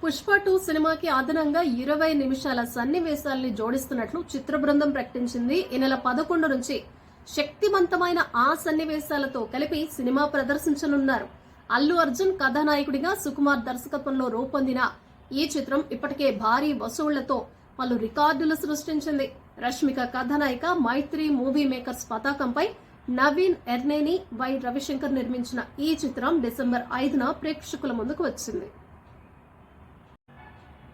Pushpa two సినిమాకి అదనంగా ఇరవై నిమిషాల సన్నివేశాల్ని జోడిస్తున్నట్లు చిత్ర బృందం ప్రకటించింది. ఈ నెల పదకొండు నుంచి శక్తివంతమైన ఆ సన్నివేశాలతో కలిపి సినిమా ప్రదర్శించనున్నారు. అల్లు అర్జున్ కథానాయకుడిగా సుకుమార్ దర్శకత్వంలో రూపొందిన ఈ చిత్రం ఇప్పటికే భారీ వసూళ్ళతో పలు రికార్డులు సృష్టించింది. రష్మిక కథానాయిక మైత్రి మూవీ మేకర్స్ పతాకంపై నవీన్ ఎర్నేని వై రవిశంకర్ నిర్మించిన ఈ చిత్రం డిసెంబర్ ఐదున ప్రేక్షకుల ముందుకు వచ్చింది.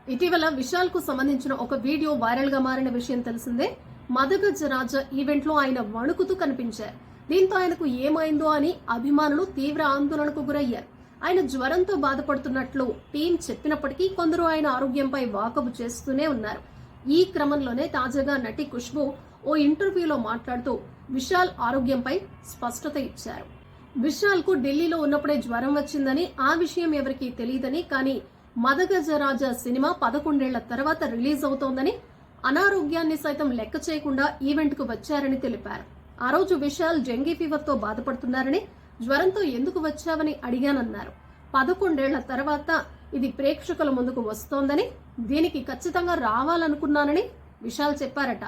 ఇటీవల విశాల్కు సంబంధించిన ఒక వీడియో వైరల్గా మారిన విషయం తెలిసిందే. మదగజ రాజ ఈవెంట్లో ఆయన వణుకుతూ కనిపించారు. దీంతో ఆయనకు ఏమైందో అని అభిమానులు తీవ్ర ఆందోళనకు గురయ్యారు. ఆయన జ్వరంతో బాధపడుతున్నట్లు టీం చెప్పినప్పటికీ కొందరు ఆయన ఆరోగ్యంపై వాకబు చేస్తూనే ఉన్నారు. ఈ క్రమంలోనే తాజాగా నటి ఖుష్బు ఓ ఇంటర్వ్యూలో మాట్లాడుతూ విశాల్ ఆరోగ్యంపై స్పష్టత ఇచ్చారు. విశాల్కు ఢిల్లీలో ఉన్నప్పుడే జ్వరం వచ్చిందని ఆ విషయం ఎవరికీ తెలియదని కానీ మదగజరాజ సినిమా పదకొండేళ్ళ తర్వాత రిలీజ్ అవుతోందని అనారోగ్యాన్ని సైతం లెక్క చేయకుండా ఈవెంట్కు వచ్చారని తెలిపారు. ఆ రోజు విశాల్ జంగీ ఫీవర్తో బాధపడుతున్నారని జ్వరంతో ఎందుకు వచ్చావని అడిగానన్నారు. పదకొండేళ్ళ తర్వాత ఇది ప్రేక్షకుల ముందుకు వస్తోందని దీనికి ఖచ్చితంగా రావాలనుకున్నానని విశాల్ చెప్పారట.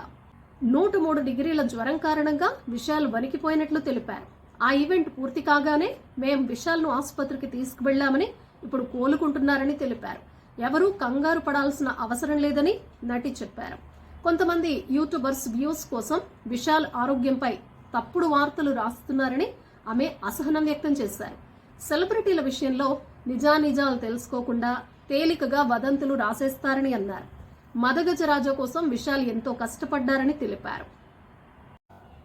నూట మూడు డిగ్రీల జ్వరం కారణంగా విశాల్ వణికిపోయినట్లు తెలిపారు. ఆ ఈవెంట్ పూర్తి కాగానే మేం విశాల్ను ఆసుపత్రికి తీసుకువెళ్ళామని ఇప్పుడు కోలుకుంటున్నారని తెలిపారు. ఎవరూ కంగారు పడాల్సిన అవసరం లేదని నటి చెప్పారు. కొంతమంది యూట్యూబర్స్ వ్యూస్ కోసం విశాల్ ఆరోగ్యంపై తప్పుడు వార్తలు రాస్తున్నారని ఆమె అసహనం వ్యక్తం చేశారు. సెలబ్రిటీల విషయంలో నిజానిజాలు తెలుసుకోకుండా తేలికగా వదంతులు రాసేస్తారని అన్నారు. మదగజరాజా కోసం విశాల్ ఎంతో కష్టపడ్డారని తెలిపారు.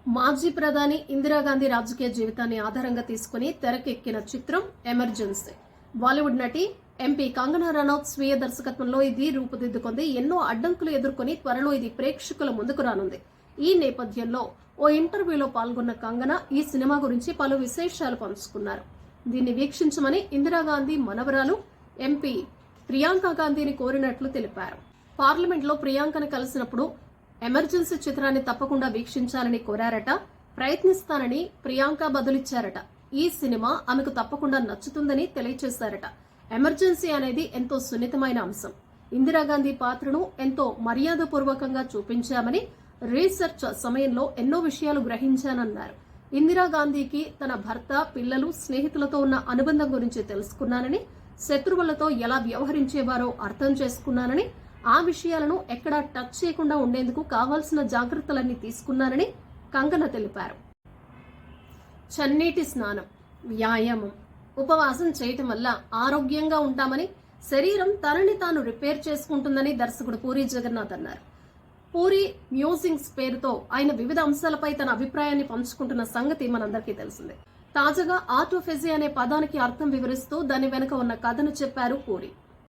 మాజీ ప్రధాని ఇందిరాగాంధీ రాజకీయ జీవితాన్ని ఆధారంగా తీసుకుని తెరకెక్కిన చిత్రం ఎమర్జెన్సీ. బాలీవుడ్ నటి ఎంపీ కంగనా రనౌత్ స్వీయ దర్శకత్వంలో ఇది రూపుదిద్దుకుంది. ఎన్నో అడ్డంకులు ఎదుర్కొని త్వరలో ఇది ప్రేక్షకుల ముందుకు రానుంది. ఈ నేపథ్యంలో ఓ ఇంటర్వ్యూలో పాల్గొన్న కంగనా ఈ సినిమా గురించి పలు విశేషాలు పంచుకున్నారు. దీన్ని వీక్షించమని ఇందిరాగాంధీ మనవరాలు ఎంపీ ప్రియాంక గాంధీని కోరినట్లు తెలిపారు. పార్లమెంట్లో ప్రియాంకను కలిసినప్పుడు ఎమర్జెన్సీ చిత్రాన్ని తప్పకుండా వీక్షించాలని కోరారట ప్రయత్నిస్తానని ప్రియాంక బదులిచ్చారట. ఈ సినిమా ఆమెకు తప్పకుండా నచ్చుతుందని తెలియచేశారట. ఎమర్జెన్సీ అనేది ఎంతో సున్నితమైన అంశం. ఇందిరాగాంధీ పాత్రను ఎంతో మర్యాదపూర్వకంగా చూపించామని రీసెర్చ్ సమయంలో ఎన్నో విషయాలు గ్రహించానన్నారు. ఇందిరాగాంధీకి తన భర్త పిల్లలు స్నేహితులతో ఉన్న అనుబంధం గురించి తెలుసుకున్నానని శత్రువులతో ఎలా వ్యవహరించేవారో అర్థం చేసుకున్నానని ఆ విషయాలను ఎక్కడా టచ్ చేయకుండా ఉండేందుకు కావాల్సిన జాగ్రత్తలన్నీ తీసుకున్నానని కంగన తెలిపారు. చన్నీటి స్నానం వ్యాయామం ఉపవాసం చేయటం వల్ల ఆరోగ్యంగా ఉంటామని శరీరం తనని తాను రిపేర్ చేసుకుంటుందని దర్శకుడు పూరి జగన్నాథ్ అన్నారు. పూరి మ్యూజింగ్స్ పేరుతో ఆయన వివిధ అంశాలపై తన అభిప్రాయాన్ని పంచుకుంటున్న సంగతి మనందరికీ తెలిసిందే. తాజాగా ఆటోఫెజీ అనే పదానికి అర్థం వివరిస్తూ దాని వెనుక ఉన్న కథను చెప్పారు పూరి.